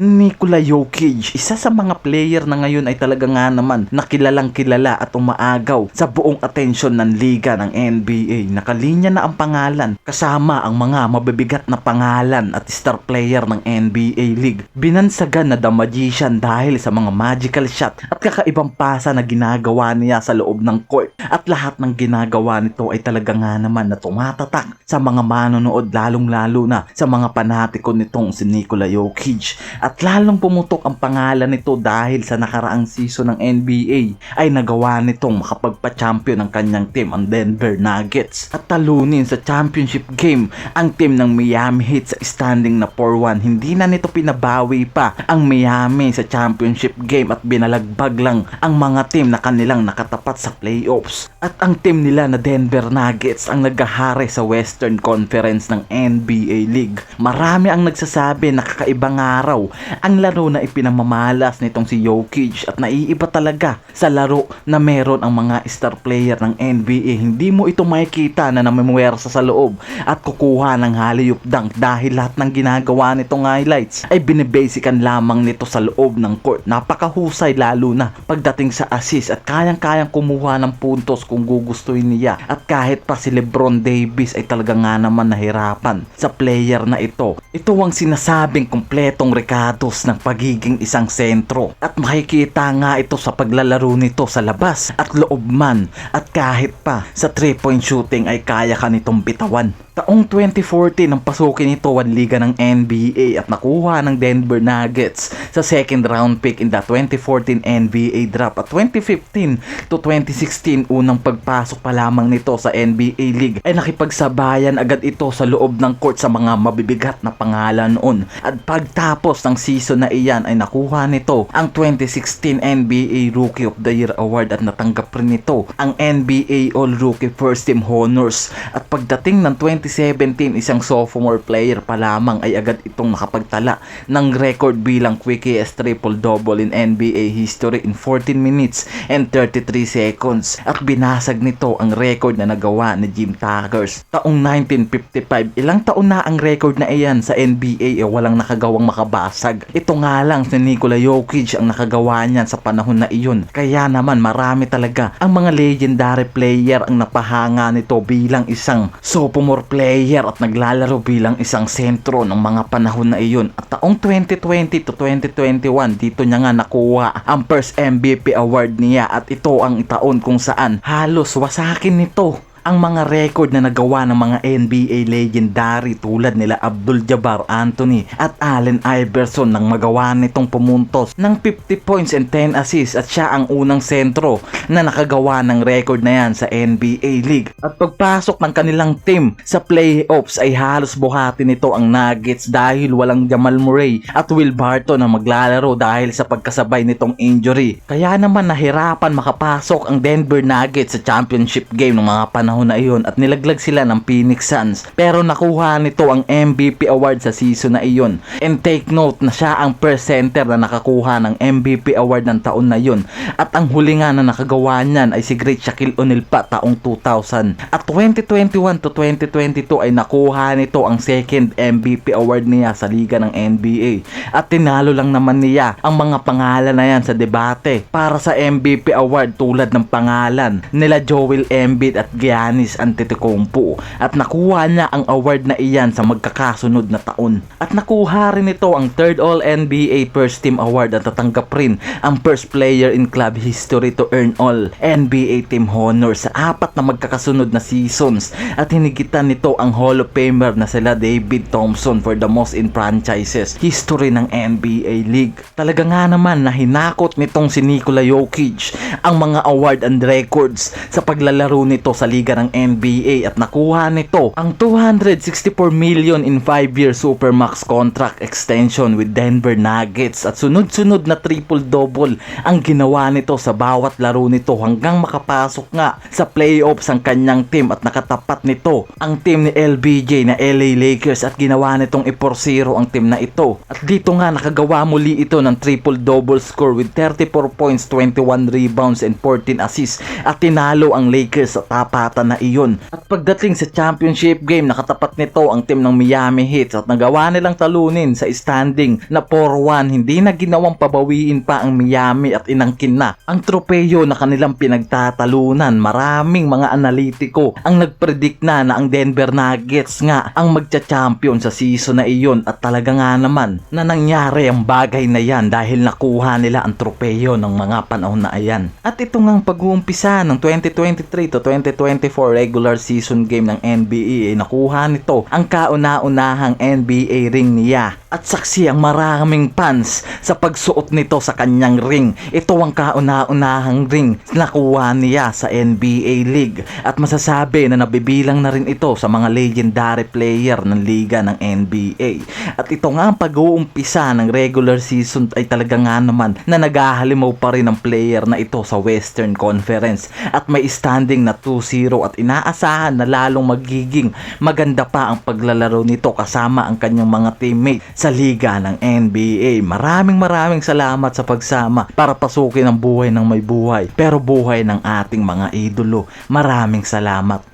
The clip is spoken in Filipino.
Nikola Jokic, isa sa mga player na ngayon ay talaga nga naman nakilalang kilala at umaagaw sa buong atensyon ng liga ng NBA. Nakalinya na ang pangalan kasama ang mga mabibigat na pangalan at star player ng NBA League. Binansagan na The Magician dahil sa mga magical shot at kakaibang pasa na ginagawa niya sa loob ng court. At lahat ng ginagawa nito ay talaga nga naman na tumatatak sa mga manonood lalong-lalo na sa mga panatiko nitong si Nikola Jokic. At lalong pumutok ang pangalan nito dahil sa nakaraang season ng NBA ay nagawa nitong makapagpa-champion ng kanyang team ang Denver Nuggets at talunin sa championship game ang team ng Miami Heat sa standing na 4-1. Hindi na nito pinabawi pa ang Miami sa championship game at binalagbag lang ang mga team na kanilang nakatapat sa playoffs. At ang team nila na Denver Nuggets ang naghahari sa Western Conference ng NBA League. Marami ang nagsasabi na kakaibang araw ang laro na ipinamamalas nitong si Jokic at naiiba talaga sa laro na meron ang mga star player ng NBA. Hindi mo ito makikita na namimwersa sa loob at kukuha ng haliyup dunk dahil lahat ng ginagawa nitong highlights ay binibasican lamang nito sa loob ng court. Napakahusay lalo na pagdating sa assist at kayang-kayang kumuha ng puntos kung gugustuhin niya. At kahit pa si Lebron Davis ay talaga nga naman nahirapan sa player na ito. Ito ang sinasabing kumpletong rekados ng pagiging isang sentro. At makikita nga ito sa paglalaro nito sa labas at loob man. At kahit pa sa 3-point shooting ay kaya ka nitong bitawan. Taong 2014 nang pasukin ito ang liga ng NBA at nakuha ng Denver Nuggets sa second round pick in the 2014 NBA draft. At 2015 to 2016 unang pagpasok pa lamang nito sa NBA League ay nakipagsabayan agad ito sa loob ng court sa mga mabibigat na pangalan noon. At pagtapos ng season na iyan ay nakuha nito ang 2016 NBA Rookie of the Year Award at natanggap rin nito ang NBA All Rookie First Team Honors. At pagdating ng 2017 isang sophomore player pa lamang ay agad itong nakapagtala ng record bilang quickest triple-double in NBA history in 14 minutes and 33 seconds. At binasag nito ang record na nagawa ni Jim Tuckers taong 1955 ilang taon na ang record na iyan sa NBA eh walang nakagawang makabasag. Ito nga lang si Nikola Jokic ang nakagawa niyan sa panahon na iyon. Kaya naman marami talaga ang mga legendary player ang napahanga nito bilang isang sophomore player at naglalaro bilang isang sentro ng mga panahon na iyon. At taong 2020 to 2021 dito niya nga nakuha ang first MVP award niya. At ito ang taon kung saan halos wasakin nito ang mga record na nagawa ng mga NBA legendary tulad nila Abdul Jabbar Anthony at Allen Iverson nang magawa nitong pumuntos ng 50 points and 10 assists at siya ang unang sentro na nakagawa ng record na yan sa NBA League. At pagpasok ng kanilang team sa playoffs ay halos buhati nito ang Nuggets dahil walang Jamal Murray at Will Barton na maglalaro dahil sa pagkasabay nitong injury. Kaya naman nahirapan makapasok ang Denver Nuggets sa championship game ng mga panahon na iyon at nilaglag sila ng Phoenix Suns. Pero nakuha nito ang MVP award sa season na iyon. And take note na siya ang first center na nakakuha ng MVP award ng taon na iyon. At ang huli nga na nakagawa niyan ay si Great Shaquille O'Neal pa taong 2000. At 2021 to 2022 ay nakuha nito ang second MVP award niya sa liga ng NBA. At tinalo lang naman niya ang mga pangalan na yan sa debate para sa MVP award tulad ng pangalan nila Joel Embiid at Giannis Antetokounmpo at nakuha niya ang award na iyan sa magkakasunod na taon. At nakuha rin ito ang third All NBA First Team Award at tatanggap rin ang first player in club history to earn All NBA Team Honors sa apat na magkakasunod na seasons at hinigitan nito ang Hall of Famer na sila David Thompson for the most in franchises history ng NBA League. Talaga nga naman na hinakot nitong si Nikola Jokic ang mga award and records sa paglalaro nito sa liga ng NBA at nakuha nito ang 264 million in 5-year Supermax contract extension with Denver Nuggets at sunod-sunod na triple-double ang ginawa nito sa bawat laro nito hanggang makapasok nga sa playoffs ang kanyang team at nakatapat nito ang team ni LBJ na LA Lakers at ginawa nitong i-4-0 ang team na ito. At dito nga nakagawa muli ito ng triple-double score with 34 points, 21 rebounds and 14 assists at tinalo ang Lakers sa tapatan mata na iyon. At pagdating sa championship game, nakatapat nito ang team ng Miami Heat at nagawa nilang talunin sa standing na 4-1. Hindi na ginawang pabawiin pa ang Miami at inangkin na ang tropeyo na kanilang pinagtatalunan. Maraming mga analitiko ang nagpredict na na ang Denver Nuggets nga ang magcha-champion sa season na iyon at talaga nga naman na nangyari ang bagay na yan dahil nakuha nila ang tropeyo ng mga panahon na ayan. At ito nga ang pag-uumpisa ng 2023 to 2024 regular season game ng NBA ay nakuha nito ang kauna-unahang NBA ring niya at saksi ang maraming fans sa pagsuot nito sa kanyang ring. Ito ang kauna-unahang ring na nakuha niya sa NBA League at masasabi na nabibilang na rin ito sa mga legendary player ng liga ng NBA. At ito nga ang pag-uumpisa ng regular season ay talaga nga naman na naghahalimaw pa rin ang player na ito sa Western Conference at may standing na 2-0 at inaasahan na lalong magiging maganda pa ang paglalaro nito kasama ang kanyang mga teammate sa liga ng NBA. Maraming maraming salamat sa pagsama para pasukin ang buhay ng may buhay pero buhay ng ating mga idolo. Maraming salamat.